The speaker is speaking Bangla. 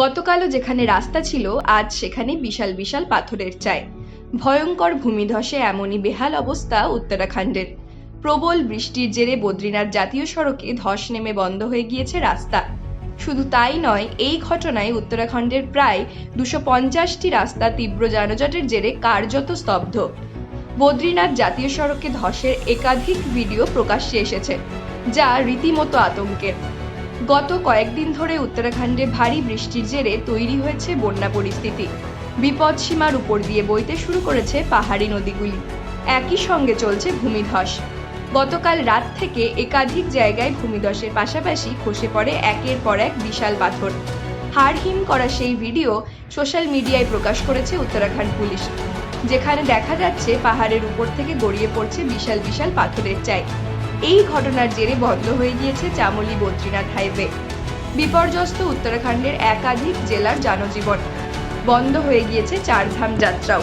গতকালও যেখানে রাস্তা ছিল, আজ সেখানে বিশাল বিশাল পাথরের চাই। ভয়ঙ্কর ভূমিধসে এমনই বেহাল অবস্থা উত্তরাখণ্ডের। প্রবল বৃষ্টির জেরে বদ্রীনাথ জাতীয় সড়কে ধস নেমে বন্ধ হয়ে গিয়েছে রাস্তা। শুধু তাই নয়, এই ঘটনায় উত্তরাখণ্ডের প্রায় দুশো পঞ্চাশটি রাস্তা তীব্র যানজটের জেরে কার্যত স্তব্ধ। বদ্রীনাথ জাতীয় সড়কে ধসের একাধিক ভিডিও প্রকাশ্যে এসেছে, যা রীতিমতো আতঙ্কের। গত কয়েকদিন ধরে উত্তরাখণ্ডে ভারী বৃষ্টির জেরে তৈরি হয়েছে বন্যা পরিস্থিতি। বিপদ সীমার উপর দিয়ে বইতে শুরু করেছে পাহাড়ি নদীগুলি। একই সঙ্গে চলছে ভূমিধস। গতকাল রাত থেকে একাধিক জায়গায় ভূমিধসের পাশাপাশি খসে পড়ে একের পর এক বিশাল পাথর। হাড়হিম করা সেই ভিডিও সোশ্যাল মিডিয়ায় প্রকাশ করেছে উত্তরাখণ্ড পুলিশ। যেখানে দেখা যাচ্ছে পাহাড়ের উপর থেকে গড়িয়ে পড়ছে বিশাল বিশাল পাথরের চাই। এই ঘটনার জেরে বন্ধ হয়ে গিয়েছে চামলি বদ্রীনাথ হাইওয়ে। বিপর্যস্ত উত্তরাখণ্ডের একাধিক জেলার জনজীবন। বন্ধ হয়ে গিয়েছে চারধাম যাত্রাও।